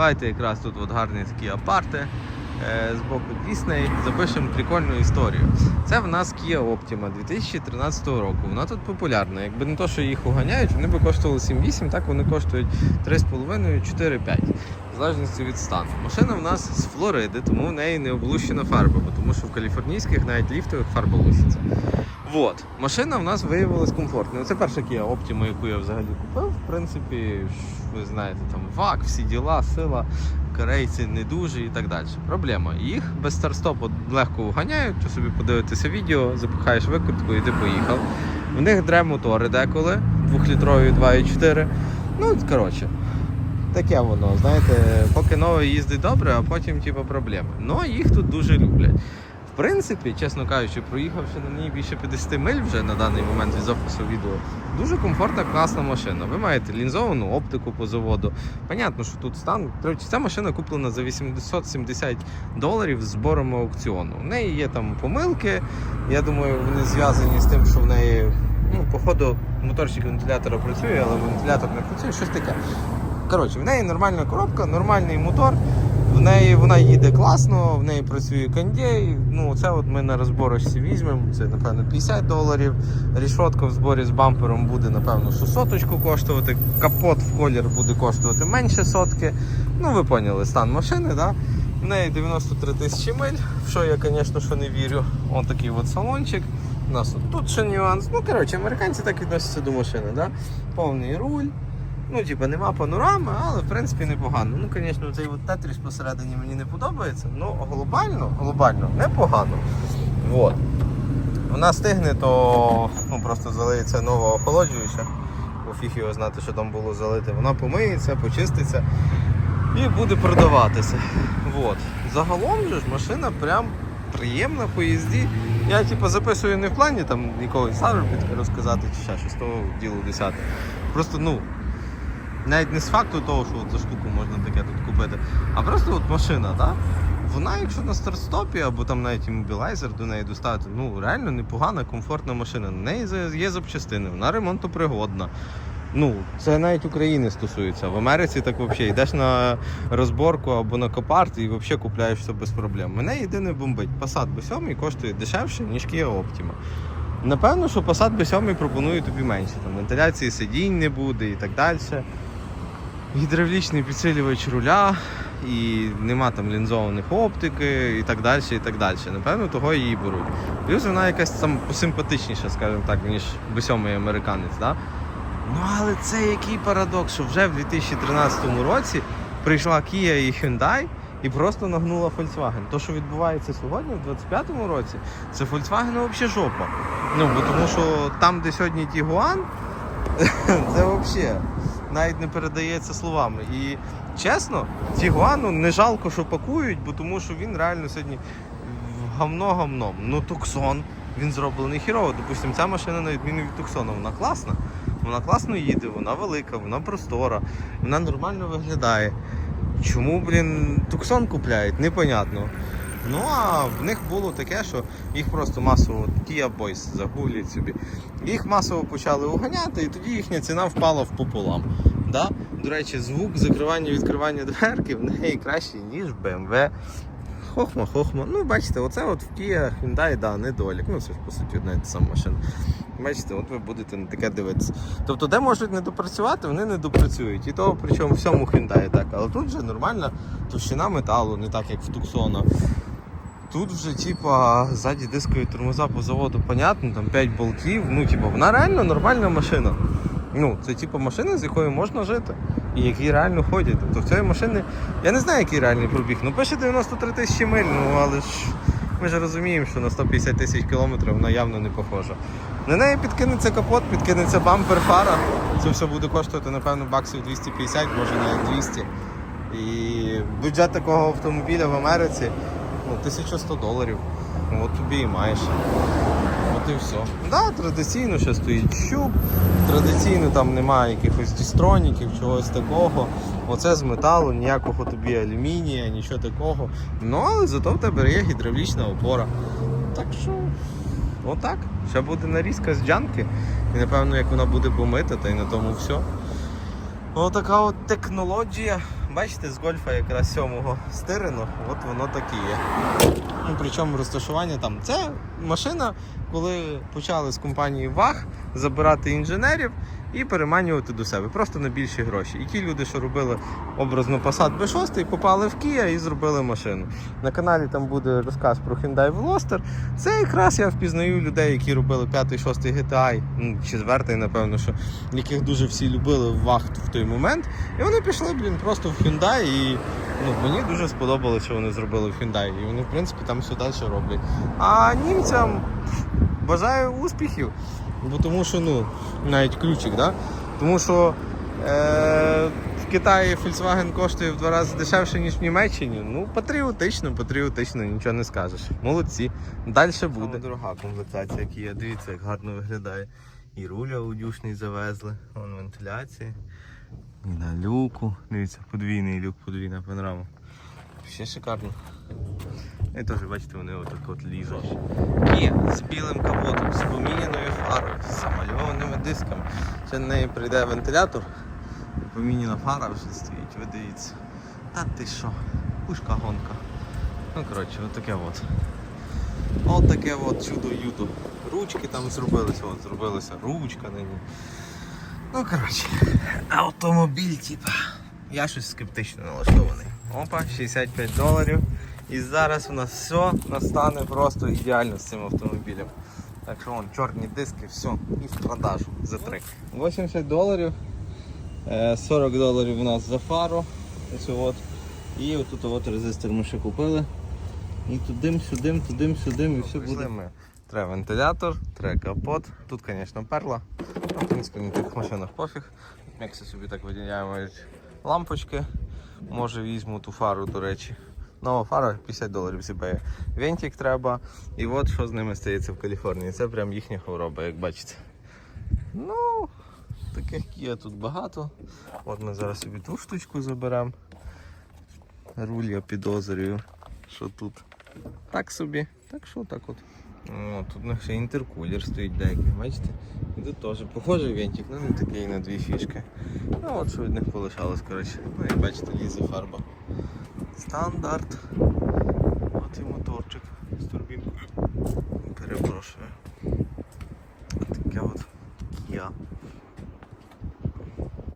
Давайте якраз тут от гарні такі апарти. е, З боку Disney запишемо прикольну історію. Це в нас Kia Optima 2013 року. Вона тут популярна. Якби не то, що їх уганяють, вони би коштували 7-8, так вони коштують 3,5-4-5. В залежності від стану. Машина в нас з Флориди, тому в неї не облущена фарба, тому що в каліфорнійських навіть ліфтових фарба луситься. Вот. Машина в нас виявилась комфортною. Це перша Kia Optima, яку я взагалі купив. В принципі, ви знаєте, там ВАК, всі діла, сила, корейці не дуже і так далі. Проблема. Їх без старстопу легко уганяють, то собі подивитися відео, запихаєш викрутку і ти поїхав. В них дре мотори деколи, 2-літрові 2,4. Ну, коротше. Таке воно, знаєте, поки нове їздить добре, а потім типу, проблеми. Ну, їх тут дуже люблять. Принципі, чесно кажучи, проїхавши на ній більше 50 миль вже на даний момент від запису відео, дуже комфортна, класна машина. Ви маєте лінзовану оптику по заводу. Понятно, що тут стан. Ця машина куплена за 870 доларів з збором аукціону. У неї є там помилки. Я думаю, вони зв'язані з тим, що в неї, ну, походу, моторчик вентилятора працює, але вентилятор не працює, щось таке. Коротше, в неї нормальна коробка, нормальний мотор. В неї вона їде класно, в неї працює кондей. Ну, це от ми на розборочці візьмемо. Це напевно 50 доларів. Рішотка в зборі з бампером буде, напевно, що соточку коштувати. Капот в колір буде коштувати менше сотки. Ну, ви поняли стан машини, да? В неї 93 тисячі миль, в що я, звісно, що не вірю. Ось такий от салончик. У нас от тут ще нюанс. Ну, коротше, американці так відносяться до машини, да? Повний руль. Ну, типа, нема панорами, але в принципі непогано. Ну, звісно, цей от тетріс посередині мені не подобається, ну глобально, глобально непогано. Вот. Вона стигне, то ну, просто залиється нова охолоджуюча. Бо фіг його знати, що там було залите. Вона помиється, почиститься і буде продаватися. Вот. Загалом ж машина прям приємна по їзді. Я типу, записую не в плані там якогось заробітка розказати чи ще щось того діло десяте. Просто ну. Навіть не з факту того, що от за штуку можна таке тут купити, а просто от машина, так? Вона, якщо на старт-стопі або там навіть іммобілайзер до неї доставити, ну реально непогана, комфортна машина. На неї є запчастини, вона ремонтопригодна. Ну, це навіть України стосується. В Америці так взагалі йдеш на розборку або на копарт і взагалі купляєш все без проблем. Мене єдине бомбить. Passat B7 коштує дешевше, ніж Kia Optima. Напевно, що Passat B7 пропонує тобі менше. Там вентиляції сидінь не буде і так далі. Гідравлічний підсилювач руля, і нема там лінзованих оптики і так далі. і так далі. Напевно, того її беруть. Плюс вона якась там посимпатичніша, скажімо так, ніж B7 американець. Да? Ну але це який парадокс, що вже в 2013 році прийшла Kia і Hyundai і просто нагнула Volkswagen. То, що відбувається сьогодні, в 25-му році, це Volkswagen взагалі жопа. Ну, бо тому що там, де сьогодні Tiguan, це взагалі навіть не передається словами. І чесно, Тігуану не жалко, що пакують, бо тому що він реально сьогодні гавно гавном. Ну, Туксон, він зроблений хірово. Допустимо, ця машина, на відміну від Туксона, вона класна. Вона класно їде, вона велика, вона простора, вона нормально виглядає. Чому, блін, Туксон купляють, непонятно. Ну а в них було таке, що їх просто масово Kia Boys загулять собі. Їх масово почали уганяти, і тоді їхня ціна впала в пополам. Да? До речі, звук закривання відкривання дверки в неї кращий, ніж в BMW. Хохма, хохма. Ну, бачите, оце от в Kia Hyundai, да, недолік. Ну, це ж по суті одна і та сама машина. Бачите, от ви будете на таке дивитися. Тобто, де можуть не допрацювати, вони не допрацюють. І то причому всьому Hyundai так. Але тут вже нормальна товщина металу, не так як в Tucson. Тут вже, типа, ззаді дискові тормоза по заводу, понятно, там 5 болтів. Ну, типа, вона реально нормальна машина. Ну, це типа машина, з якою можна жити. І які реально ходять. Тобто в цієї машини, я не знаю, який реальний пробіг. Ну, пише 93 тисячі миль, ну але ж ми ж розуміємо, що на 150 тисяч кілометрів вона явно не похожа. На неї підкинеться капот, підкинеться бампер, фара. Це все буде коштувати, напевно, баксів 250, може навіть 200. І бюджет такого автомобіля в Америці ну, 1100 доларів. Ну, От тобі і маєш. От і все. Да, традиційно ще стоїть щуп, традиційно там немає якихось дістроніків, чогось такого. Оце з металу, ніякого тобі алюмінія, нічого такого. Ну, але зато в тебе є гідравлічна опора. Так що, отак. Ще буде нарізка з джанки. І напевно, як вона буде помита, та й на тому все. Отака от технологія. Бачите, з гольфа якраз сьомого стирену, от воно таке є. Ну, причому розташування там. Це машина, коли почали з компанії ВАГ забирати інженерів і переманювати до себе просто на більші гроші. І ті люди, що робили образно Passat B6, попали в Kia і зробили машину. На каналі там буде розказ про Hyundai Veloster. Це якраз я впізнаю людей, які робили 5-6 GTI, ну, 4 напевно, що яких дуже всі любили в ВАГ в той момент. І вони пішли, блін, просто в Hyundai і ну, мені дуже сподобалося, що вони зробили в Hyundai. І вони, в принципі, там все далі роблять. А німцям бажаю успіхів. Бо тому що, ну, навіть ключик, да? Тому що е, в Китаї Volkswagen коштує в два рази дешевше, ніж в Німеччині. Ну, патріотично, патріотично, нічого не скажеш. Молодці. Далі буде. Дорога комплектація, яка є. Дивіться, як гарно виглядає. І руля аудюшний завезли, вон вентиляція. І на люку. Дивіться, подвійний люк, подвійна панорама. Ще шикарно. І теж, бачите, вони отак от ліжать. Є з білим капотом, з поміняною фарою, з замальованими дисками. Ще на неї прийде вентилятор. і Поміняна фара вже стоїть, ви дивіться. Та ти що? Пушка гонка. Ну коротше, от таке от. От таке от чудо юдо. Ручки там зробилися, от зробилася ручка на ній. Ну коротше, автомобіль, типа. Я щось скептично налаштований. Опа, 65 доларів. І зараз у нас все настане просто ідеально з цим автомобілем. Так що вон, чорні диски, все, і в продажу за три. 80 доларів. Е, 40 доларів у нас за фару. Ось от. І отут от резистор ми ще купили. І тудим, сюдим, тудим, сюдим, і все буде. Ми. Треба вентилятор, треба капот. Тут, звісно, перла. В принципі, на тих машинах пофіг. Мекси собі так виділяємо лампочки. Може візьму ту фару, до речі. Нова фара 50 доларів зібає. Вентик треба. І от що з ними стається в Каліфорнії. Це прям їхня хвороба, як бачите. Ну, таких Kia тут багато. От ми зараз собі ту штучку заберемо. Руль я підозрюю, що тут. Так собі. Так що так от. О, тут у них ще інтеркулер стоїть деякий, бачите? І тут теж похожий вентик, ну не такий на дві фішки. Ну от що від них полишалось, коротше. Ну як бачите, лізе фарба. Стандарт. От і моторчик з турбінкою. Перепрошую.